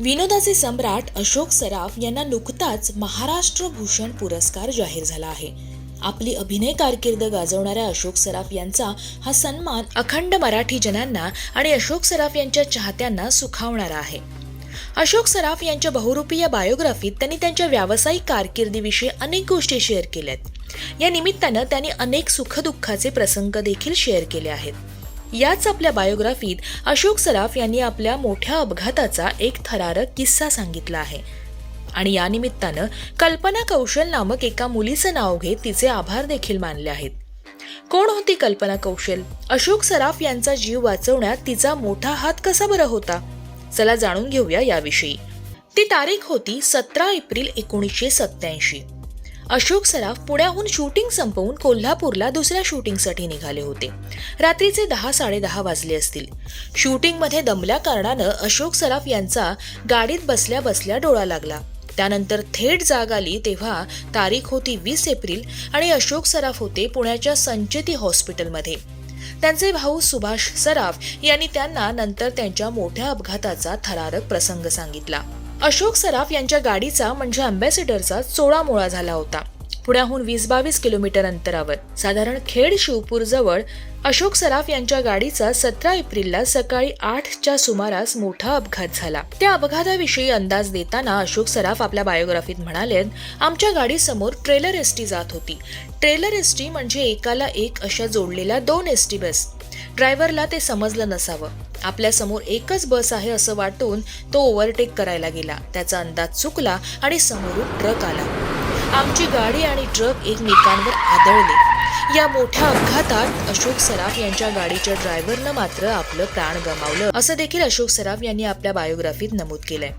विनोदाचे सम्राट अशोक सराफ यांना नुकताच महाराष्ट्र भूषण पुरस्कार जाहीर झाला आहे. आपली अभिनय कारकीर्द गाजवणाऱ्या अशोक सराफ यांचा हा सन्मान अखंड मराठी जनांना आणि अशोक सराफ यांच्या चाहत्यांना सुखावणारा आहे. अशोक सराफ यांच्या बहुरूपीय बायोग्राफीत त्यांनी त्यांच्या व्यावसायिक कारकिर्दीविषयी अनेक गोष्टी शेअर केल्यात. या निमित्तानं त्यांनी अनेक सुखदुःखाचे प्रसंग देखील शेअर केले आहेत. याच आपल्या बायोग्राफीत अशोक सराफ यांनी आपल्या मोठ्या अपघाताचा एक थरारक किस्सा सांगितला आहे. आणि या निमित्तानं कल्पना कौशल नामक एका मुलीचं नाव घेत तिचे आभार देखील मानले आहेत. कोण होती कल्पना कौशल? अशोक सराफ यांचा जीव वाचवण्यात तिचा मोठा हात कसा बरं होता? चला जाणून घेऊया याविषयी. ती तारीख होती सतरा एप्रिल एकोणीसशे सत्याऐंशी अशोक सराफ पुण्याहून शूटिंग संपवून कोल्हापूरला दुसऱ्या शूटिंगसाठी निघाले होते. रात्रीचे दहा साडेदहा वाजले असतील. शूटिंगमध्ये दमल्या कारणानं अशोक सराफ यांचा गाडीत बसल्या बसल्या डोळा लागला. त्यानंतर थेट जाग आली तेव्हा तारीख होती वीस एप्रिल आणि अशोक सराफ होते पुण्याच्या संचेती हॉस्पिटलमध्ये. त्यांचे भाऊ सुभाष सराफ यांनी त्यांना नंतर त्यांच्या मोठ्या अपघाताचा थरारक प्रसंग सांगितला. अशोक सराफ यांच्या गाडीचा म्हणजे अँबॅसेडरचा चोळामोळा झाला होता. पुण्याहून वीस बावीस किलोमीटर अंतरावर. साधारण खेड शिवपूर जवळ अशोक सराफ यांच्या गाडीचा सतरा एप्रिलला सकाळी आठच्या सुमारास मोठा अपघात झाला. त्या अपघाताविषयी अंदाज देताना अशोक सराफ आपल्या बायोग्राफीत म्हणाले आमच्या गाडीसमोर ट्रेलर एसटी जात होती. ट्रेलर एसटी म्हणजे एकाला एक अशा जोडलेल्या दोन एस टी बस. ड्रायव्हरला ते समजलं नसावं. आपल्यासमोर एकच बस आहे असं वाटून तो ओव्हरटेक करायला गेला. त्याचा अंदाज चुकला आणि समोरून ट्रक आला. आमची गाडी आणि ट्रक एकमेकांवर आदळले. या मोठ्या अपघातात अशोक सराफ यांच्या गाडीच्या ड्रायव्हरनं मात्र आपलं प्राण गमावलं असं देखील अशोक सराफ यांनी आपल्या बायोग्राफीत नमूद केलंय.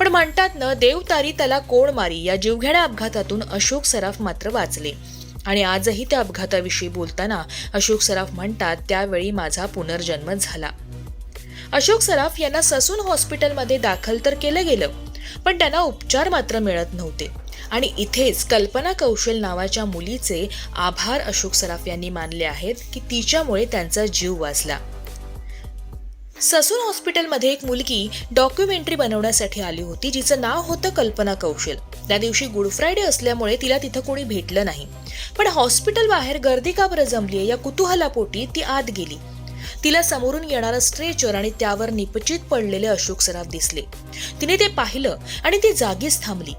पण म्हणतात ना देव तारी त्याला कोण मारी? या जीवघेण्या अपघातातून अशोक सराफ मात्र वाचले. आणि आजही त्या अपघाताविषयी बोलताना अशोक सराफ म्हणतात त्यावेळी माझा पुनर्जन्म झाला. अशोक सराफ यांना ससून हॉस्पिटलमध्ये दाखल तर केलं गेलं पण त्यांना उपचार मात्र मिळत नव्हते. आणि इथेच कल्पना कौशल नावाच्या मुलीचे आभार अशोक सराफ यांनी मानले आहेत की तिच्यामुळे त्यांचा जीव वाचला. ससून हॉस्पिटलमध्ये एक मुलगी डॉक्युमेंटरी बनवण्यासाठी आली होती जिचं नाव होतं कल्पना कौशल. त्या दिवशी गुड फ्रायडे असल्यामुळे तिला तिथं कोणी भेटलं नाही. पण हॉस्पिटल बाहेर गर्दी का बरं जमली या कुतूहलापोटी ती आत गेली. तिला समोरून येणारं स्ट्रेचर आणि त्यावर निपचित पडलेले अशोक सराफ दिसले. तिने ते पाहिलं आणि ती जागीच थांबली.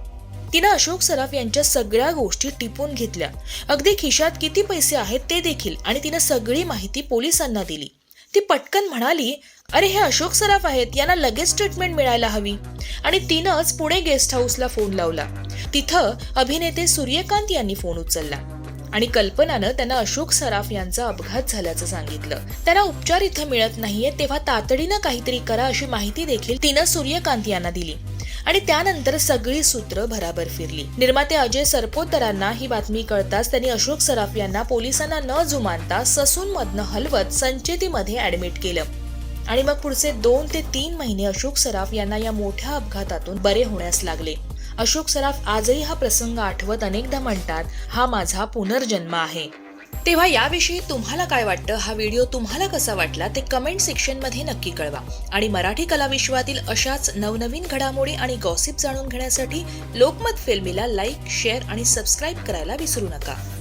तिनं अशोक सराफ यांच्या सगळ्या गोष्टी टिपून घेतल्या. अगदी खिशात किती पैसे आहेत ते देखील आणि तिनं सगळी माहिती पोलिसांना दिली. ती पटकन म्हणाली अरे हे अशोक सराफ आहेत यांना लगेच ट्रीटमेंट मिळायला हवी. आणि तिनंच पुणे गेस्ट हाऊसला फोन लावला. तिथं अभिनेते सूर्यकांत यांनी फोन उचलला. आणि कल्पनानं त्यांना अशोक सराफ यांचा अपघात झाल्याचं सांगितलं. त्यांना उपचार इथं मिळत नाहीये तेव्हा तातडीनं काहीतरी करा अशी माहिती देखील तिनं सूर्यकांत यांना दिली. आणि त्यानंतर सगळी सूत्र भराभर फिरली. निर्माते अजय सरपोतरांना ही बातमी कळताच त्यांनी अशोक सराफ यांना पोलिसांना न जुमानता ससून मधनं हलवत संचेतीमध्ये ऍडमिट केलं. आणि मग पुढचे दोन ते तीन महिने अशोक सराफ यांना या मोठ्या अपघातातून बरे होण्यास लागले. अशोक सराफ आजही हा प्रसंग आठवत अनेकदा म्हणतात हा माझा पुनर्जन्म आहे. तेव्हा याविषयी तुम्हाला काय वाटतं? हा व्हिडिओ तुम्हाला कसा वाटला? ते कमेंट सेक्शनमध्ये नक्की कळवा. आणि मराठी कलाविश्वातील अशाच नवनवीन घडामोडी आणि गॉसिप जाणून घेण्यासाठी लोकमत फिल्मीला लाईक शेअर आणि सबस्क्राईब करायला विसरू नका.